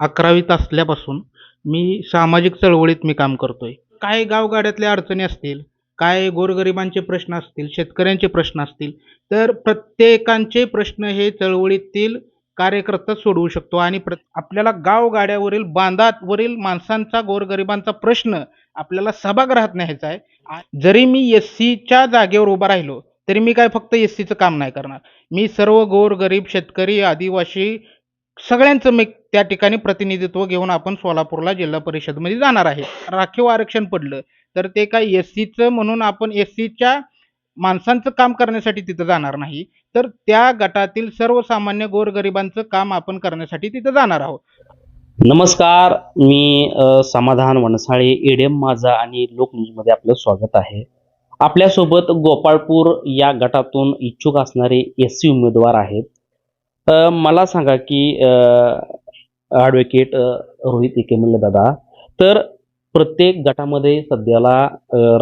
अकरावीत असल्यापासून मी सामाजिक चळवळीत मी काम करतोय. काय गावगाड्यातल्या अडचणी असतील काय गोरगरिबांचे प्रश्न असतील शेतकऱ्यांचे प्रश्न असतील तर प्रत्येकांचे प्रश्न हे चळवळीतील कार्यकर्ता सोडवू शकतो. आणि प्र आपल्याला गावगाड्यावरील बांधावरील माणसांचा गोरगरिबांचा प्रश्न आपल्याला सभागृहात न्यायचा आहे. जरी मी एस सीच्या जागेवर उभा राहिलो तरी मी काय फक्त एस सीचं काम नाही करणार. मी सर्व गोरगरीब शेतकरी आदिवासी सगळ्यांचं मी त्या ठिकाणी प्रतिनिधित्व घेऊन आपण सोलापूरला जिल्हा परिषदमध्ये जाणार आहे. राखीव आरक्षण पडलं तर ते काय एस सीचं म्हणून आपण एस सीच्या माणसांचं काम करण्यासाठी तिथं जाणार नाही. तर त्या गटातील सर्वसामान्य गोरगरिबांचं काम आपण करण्यासाठी तिथं जाणार आहोत. नमस्कार मी समाधान वनसाळे एडीएम माझा आणि लोक न्यूजमध्ये आपलं स्वागत आहे. आपल्यासोबत गोपाळपूर या गटातून इच्छुक असणारे एस सी उमेदवार आहेत. मला सांगा की ॲडव्होकेट रोहित इकेमल्ल दादा तर प्रत्येक गटामध्ये सध्याला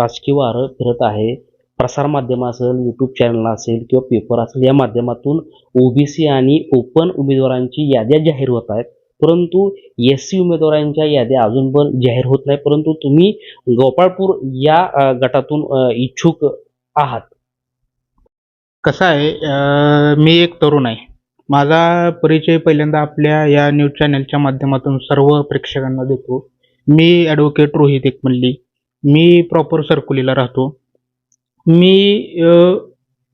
राजकीय वारं फिरत आहे. प्रसारमाध्यम असेल यूट्यूब चॅनल असेल किंवा पेपर असेल या माध्यमातून ओबीसी आणि ओपन उमेदवारांची याद्या जाहीर होत आहेत. परंतु एस सी उमेदवारांच्या याद्या अजून पण जाहीर होत नाही. परंतु तुम्ही गोपाळपूर या गटातून इच्छुक आहात. कसं आहे मी एक तरुण आहे. माझा परिचय पहिल्यांदा आपल्या या न्यूज चॅनलच्या माध्यमातून सर्व प्रेक्षकांना देतो. मी ॲडव्होकेट रोहित एकमल्ली. मी प्रॉपर सर्कुलीला राहतो. मी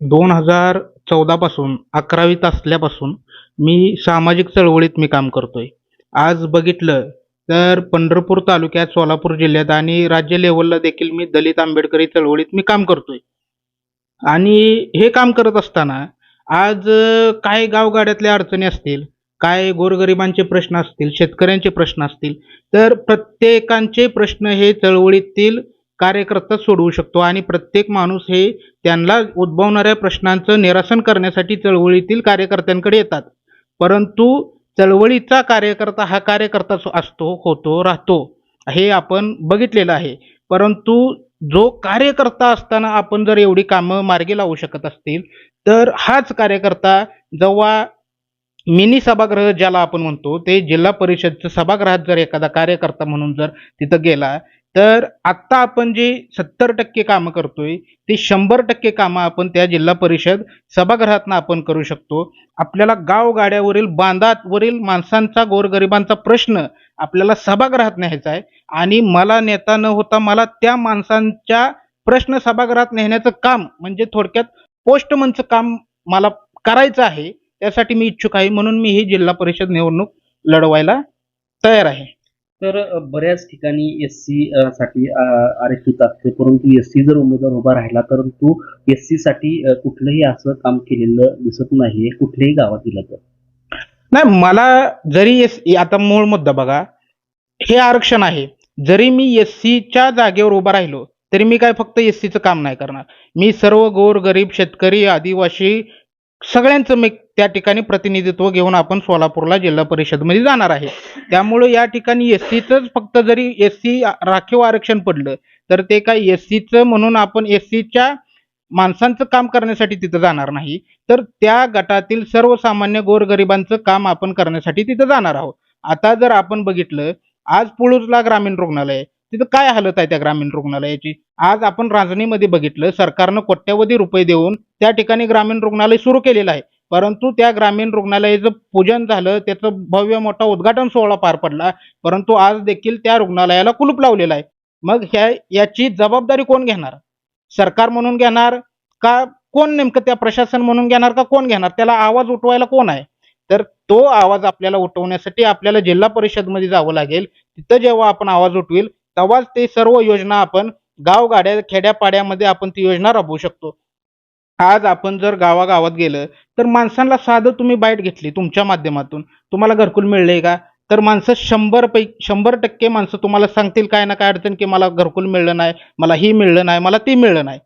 दोन हजार चौदापासून अकरावीत असल्यापासून मी सामाजिक चळवळीत मी काम करतोय. आज बघितलं तर पंढरपूर तालुक्यात सोलापूर जिल्ह्यात आणि राज्य लेवलला देखील मी दलित आंबेडकरी चळवळीत मी काम करतोय. आणि हे काम करत असताना आज काय गावगाड्यातल्या अडचणी असतील काय गोरगरिबांचे प्रश्न असतील शेतकऱ्यांचे प्रश्न असतील तर प्रत्येकांचे प्रश्न हे चळवळीतील कार्यकर्ता सोडवू शकतो आणि प्रत्येक माणूस हे त्यांना उद्भवणाऱ्या प्रश्नांचं निरासन करण्यासाठी चळवळीतील कार्यकर्त्यांकडे येतात. परंतु चळवळीचा कार्यकर्ता हा कार्यकर्ता असतो होतो राहतो हे आपण बघितलेलं आहे. परंतु जो कार्यकर्ता असताना आपण जर एवढी कामं मार्गी लावू शकत असतील तर हाच कार्यकर्ता जेव्हा मिनी सभागृह ज्याला आपण म्हणतो ते जिल्हा परिषदचं सभागृहात जर एखादा कार्यकर्ता म्हणून जर तिथं गेला तर आत्ता आपण जे सत्तर टक्के कामं करतोय ते शंभर टक्के कामं आपण त्या जिल्हा परिषद सभागृहातनं आपण करू शकतो. आपल्याला गावगाड्यावरील बांधावरील माणसांचा गोरगरिबांचा प्रश्न आपल्याला सभागृहात न्यायचा आहे. आणि मला नेता न होता मला त्या माणसांच्या प्रश्न सभागृहात नेण्याचं काम म्हणजे थोडक्यात पोस्टमनचं काम मला करायचं आहे त्यासाठी मी इच्छुक आहे म्हणून मी ही जिल्हा परिषद निवडणूक लढवायला तयार आहे. तर बऱ्याच ठिकाणी एस सी साठी आरक्षित असते परंतु एस सी जर उमेदवार उभा राहिला परंतु एस सी साठी कुठलंही असं काम केलेलं दिसत नाहीये कुठल्याही गावात दिलं तर नाही मला जरी एस आता मूळ मुद्दा बघा हे आरक्षण आहे. जरी मी एस सीच्या जागेवर उभा राहिलो तरी मी काय फक्त एस सीचं काम नाही करणार. मी सर्व गोर गरीब शेतकरी आदिवासी सगळ्यांचं मी त्या ठिकाणी प्रतिनिधित्व घेऊन आपण सोलापूरला जिल्हा परिषदमध्ये जाणार आहे. त्यामुळे या ठिकाणी एस सीचंच फक्त जरी एस सी राखीव आरक्षण पडलं तर ते काय एस सीचं म्हणून आपण एस सीच्या माणसांचं काम करण्यासाठी तिथं जाणार नाही. तर त्या गटातील सर्वसामान्य गोरगरिबांचं काम आपण करण्यासाठी तिथं जाणार आहोत. आता जर आपण बघितलं आज पुळूजला ग्रामीण रुग्णालय तिथं काय हालत आहे त्या ग्रामीण रुग्णालयाची? आज आपण रांजणीमध्ये बघितलं सरकारनं कोट्यवधी रुपये देऊन त्या ठिकाणी ग्रामीण रुग्णालय सुरू केलेलं आहे. परंतु त्या ग्रामीण रुग्णालयाचं पूजन झालं त्याचं भव्य मोठा उद्घाटन सोहळा पार पडला परंतु आज देखील त्या रुग्णालयाला कुलूप लावलेला आहे. मग ह्या याची जबाबदारी कोण घेणार? सरकार म्हणून घेणार का कोण नेमकं त्या प्रशासन म्हणून घेणार का कोण घेणार? त्याला आवाज उठवायला कोण आहे? तर तो आवाज आपल्याला उठवण्यासाठी आपल्याला जिल्हा परिषदमध्ये जावं लागेल. तिथं जेव्हा आपण आवाज उठवेल तेव्हाच ते सर्व योजना आपण गावगाड्या खेड्यापाड्यामध्ये आपण ती योजना राबवू शकतो. आज आपण जर गावागावात गेलं तर माणसांना साधं तुम्ही बाईट घेतली तुमच्या माध्यमातून. तुम्हाला घरकुल मिळले का? तर माणसं शंभर पैकी शंभर टक्के माणसं तुम्हाला सांगतील काय ना काय अडचण की मला घरकुल मिळलं नाही मला ही मिळलं नाही मला ती मिळलं नाही.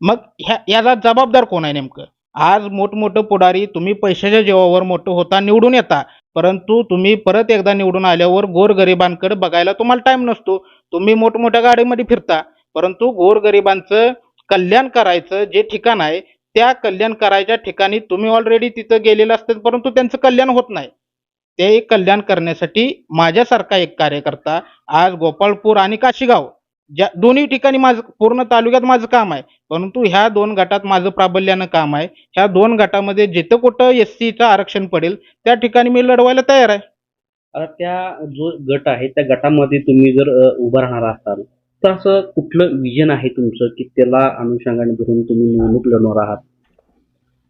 मग ह्या याला जबाबदार कोण आहे नेमकं? आज मोठमोठं पुढारी तुम्ही पैशाच्या जेवावर मोठं होता निवडून येता. परंतु तुम्ही परत एकदा निवडून आल्यावर गोरगरिबांकडे बघायला तुम्हाला टाइम नसतो. तुम्ही मोठमोठ्या गाडीमध्ये फिरता परंतु गोरगरिबांचं कल्याण करायचं जे ठिकाण आहे त्या कल्याण करायच्या ठिकाणी तुम्ही ऑलरेडी तिथं गेलेलं असतात परंतु त्यांचं कल्याण होत नाही. ते कल्याण करण्यासाठी माझ्यासारखा एक कार्यकर्ता आज गोपाळपूर आणि काशीगाव ज्या दोन्ही ठिकाणी माझं पूर्ण तालुक्यात माझं काम आहे. परंतु ह्या दोन गटात माझं प्राबल्यानं काम आहे. ह्या दोन गटामध्ये जिथं कुठं एस सीचं आरक्षण पडेल त्या ठिकाणी मी लढवायला तयार आहे. आता त्या जो गट आहे त्या गटामध्ये तुम्ही जर अ, उभं राहणार असाल तर असं कुठलं विजन आहे तुमचं की त्याला अनुषंगाने धरून तुम्ही निवडणूक लढवणार आहात?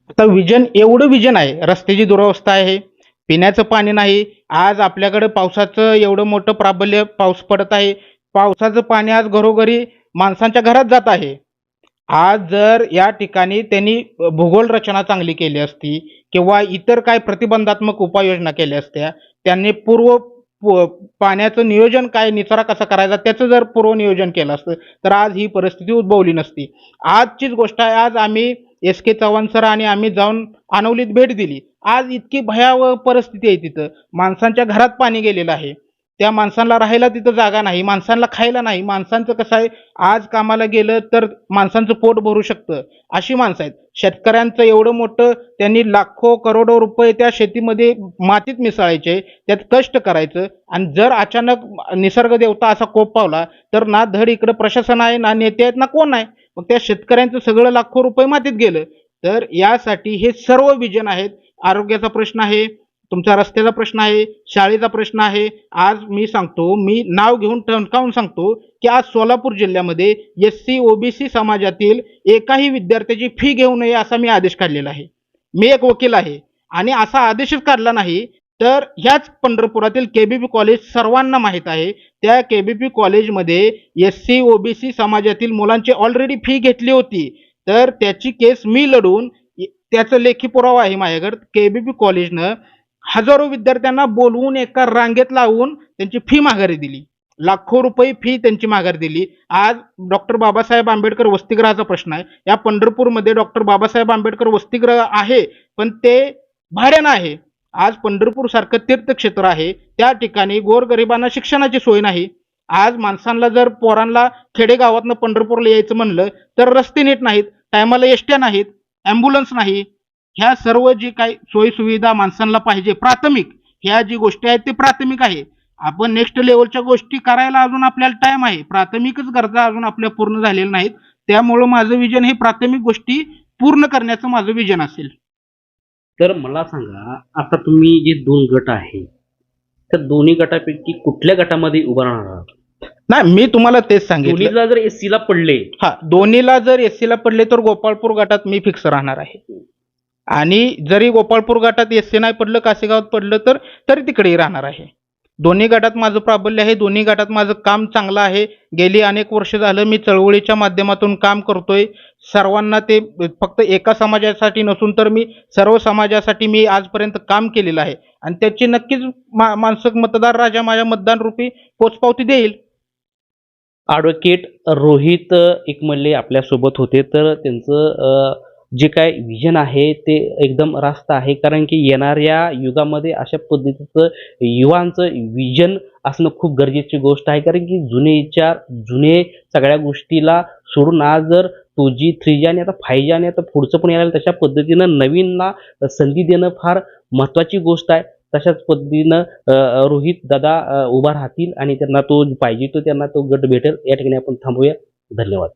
आता विजन एवढं विजन आहे. रस्त्याची दुरवस्था आहे. पिण्याचं पाणी नाही. आज आपल्याकडे पावसाचं एवढं मोठं प्राबल्य पाऊस पडत आहे. पावसाचं पाणी आज घरोघरी माणसांच्या घरात जात आहे. आज जर या ठिकाणी त्यांनी भूगोल रचना चांगली केली असती किंवा इतर काय प्रतिबंधात्मक उपाययोजना केल्या असत्या त्यांनी पूर्व प- पाण्याचं नियोजन काय निचरा कसा करायचा त्याचं जर पूर्व नियोजन केलं असतं तर आज ही परिस्थिती उद्भवली नसती. आजचीच गोष्ट आहे आज आम्ही एस के चव्हाण सर आणि आम्ही जाऊन आनवलीत भेट दिली. आज इतकी भयावह परिस्थिती आहे तिथं. माणसांच्या घरात पाणी गेलेलं आहे. त्या माणसांना राहायला तिथं जागा नाही माणसांना खायला नाही. माणसांचं कसं आहे आज कामाला गेलं तर माणसांचं पोट भरू शकतं. अशी माणसं आहेत. शेतकऱ्यांचं एवढं मोठं त्यांनी लाखो करोडो रुपये त्या शेतीमध्ये मातीत मिसळायचे. त्यात कष्ट करायचं. आणि जर अचानक निसर्ग देवता असा कोप पावला तर ना धड इकडं प्रशासन आहे ना नेते आहेत ना कोण आहे. मग त्या शेतकऱ्यांचं सगळं लाखो रुपये मातीत गेलं. तर यासाठी हे सर्व विजन आहेत. आरोग्याचा प्रश्न आहे. तुमचा रस्त्याचा प्रश्न आहे शाळेचा प्रश्न आहे. आज मी सांगतो मी नाव घेऊन ठणकावून सांगतो की आज सोलापूर जिल्ह्यामध्ये एस सी ओबीसी समाजातील एकाही विद्यार्थ्याची फी घेऊ नये असा मी आदेश काढलेला आहे. मी एक वकील आहे आणि असा आदेशच काढला नाही तर ह्याच पंढरपुरातील केबीपी कॉलेज सर्वांना माहीत आहे. त्या केबीपी कॉलेजमध्ये एस सी ओबीसी समाजातील मुलांची ऑलरेडी फी घेतली होती. तर त्याची केस मी लढून त्याचं लेखी पुरावा आहे माझ्याकडे. केबीपी कॉलेजनं हजारो विद्यार्थ्यांना बोलवून एका रांगेत लावून त्यांची फी माघारी दिली. लाखो रुपये फी त्यांची माघारी दिली. आज डॉक्टर बाबासाहेब आंबेडकर वसतिगृहाचा प्रश्न आहे. या पंढरपूरमध्ये डॉक्टर बाबासाहेब आंबेडकर वसतिगृह आहे पण ते भाड्यानं आहे. आज पंढरपूर सारखं तीर्थक्षेत्र आहे. त्या ठिकाणी गोरगरिबांना शिक्षणाची सोय नाही. आज माणसांना जर पोरांना खेडेगावातनं पंढरपूरला यायचं म्हणलं तर रस्ते नीट नाहीत टायमाला एसट्या नाहीत ॲम्ब्युलन्स नाही. ह्या सर्व जी काही सोयी सुविधा माणसांना पाहिजे प्राथमिक ह्या जी गोष्टी आहेत ते प्राथमिक आहे. आपण नेक्स्ट लेवलच्या गोष्टी करायला अजून आपल्याला टाइम आहे. प्राथमिकच गरजा अजून आपल्या पूर्ण झालेल्या नाहीत. त्यामुळं माझं विजन हे प्राथमिक गोष्टी पूर्ण करण्याचं माझं विजन असेल. तर मला सांगा आता तुम्ही जे दोन गट आहे त्या दोन्ही गटापैकी कुठल्या गटामध्ये उभं राहणार आहात? नाही मी तुम्हाला तेच सांगितलं. दोन्हीला जर एस ला पडले. हा दोन्हीला जर एस ला पडले तर गोपाळपूर गटात मी फिक्स राहणार आहे. आणि जरी गोपाळपूर गटात एस सी नाही पडलं कासेगावात पडलं तर तरी तिकडेही राहणार आहे. दोन्ही गटात माझं प्राबल्य आहे दोन्ही गटात माझं काम चांगलं आहे. गेली अनेक वर्ष झालं मी चळवळीच्या माध्यमातून काम करतोय. सर्वांना ते फक्त एका समाजासाठी नसून तर मी सर्व समाजासाठी मी आजपर्यंत काम केलेलं आहे. आणि त्याची नक्कीच मा मानसिक मतदार राजा माझ्या मतदान रूपी पोचपावती देईल. ॲडव्होकेट रोहित एकमल्ले आपल्यासोबत होते तर त्यांचं जे काय विजन आहे ते एकदम रास्त आहे. कारण की येणाऱ्या युगामध्ये अशा पद्धतीचं युवांचं विजन असणं खूप गरजेची गोष्ट आहे. कारण की जुने विचार जुने सगळ्या गोष्टीला सोडून आज जर टू जी थ्री जी आणि आता फाय जी आणि आता पुढचं पण येणार तशा पद्धतीनं नवीनला संधी देणं फार महत्त्वाची गोष्ट आहे. तशाच पद्धतीनं रोहित दादा उभा राहतील आणि त्यांना तो पाहिजे तो त्यांना तो गट भेटेल. या ठिकाणी आपण थांबूया. धन्यवाद.